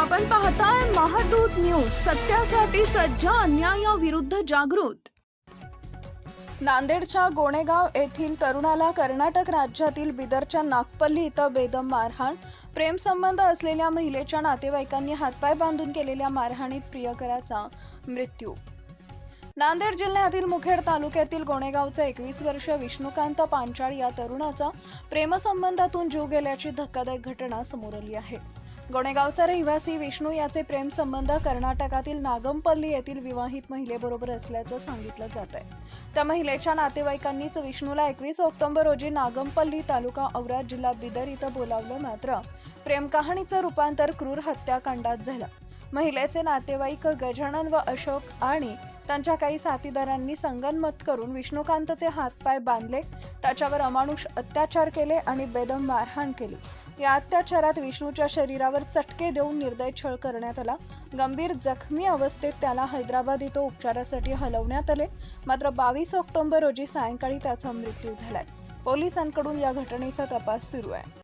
आपण पाहताय महादूत न्यूज सत्यासाठी सज्ज अन्यायाविरुद्ध जागृत. नांदेडच्या गोणेगाव येथील तरुणाला कर्नाटक राज्यातील बिदरच्या नागपल्ली इथं बेदम मारहाण. प्रेमसंबंध असलेल्या महिलेच्या नातेवाईकांनी हातपाय बांधून केलेल्या मारहाणीत प्रियकराचा मृत्यू. नांदेड जिल्ह्यातील मुखेड तालुक्यातील गोणेगावचा एकवीस वर्ष विष्णुकांत पांचाळ या तरुणाचा प्रेमसंबंधातून जीव गेल्याची धक्कादायक घटना समोर आली आहे. गोणेगावचा रहिवासी विष्णू याचे प्रेमसंबंध कर्नाटकातील नागमपल्ली येथील विवाहित महिलेबरोबर असल्याचं सांगितलं जात आहे. त्या महिलेच्या नातेवाईकांनीच विष्णूला एकवीस ऑक्टोबर रोजी नागमपल्ली तालुका औराद जिल्हा बिदर इथं बोलावलं मात्र प्रेमकहाणीचं रूपांतर क्रूर हत्याकांडात झालं. महिलेचे नातेवाईक गजानन व अशोक आणि त्यांच्या काही साथीदारांनी संगनमत करून विष्णुकांतचे हातपाय बांधले. त्याच्यावर अमानुष अत्याचार केले आणि बेदम मारहाण केली. या अत्याचारात विष्णूच्या शरीरावर चटके देऊन निर्दय छळ करण्यात आला. गंभीर जखमी अवस्थेत त्याला हैदराबाद इथं उपचारासाठी हलवण्यात आले. मात्र बावीस ऑक्टोबर रोजी सायंकाळी त्याचा मृत्यू झालाय. पोलिसांकडून या घटनेचा तपास सुरू आहे.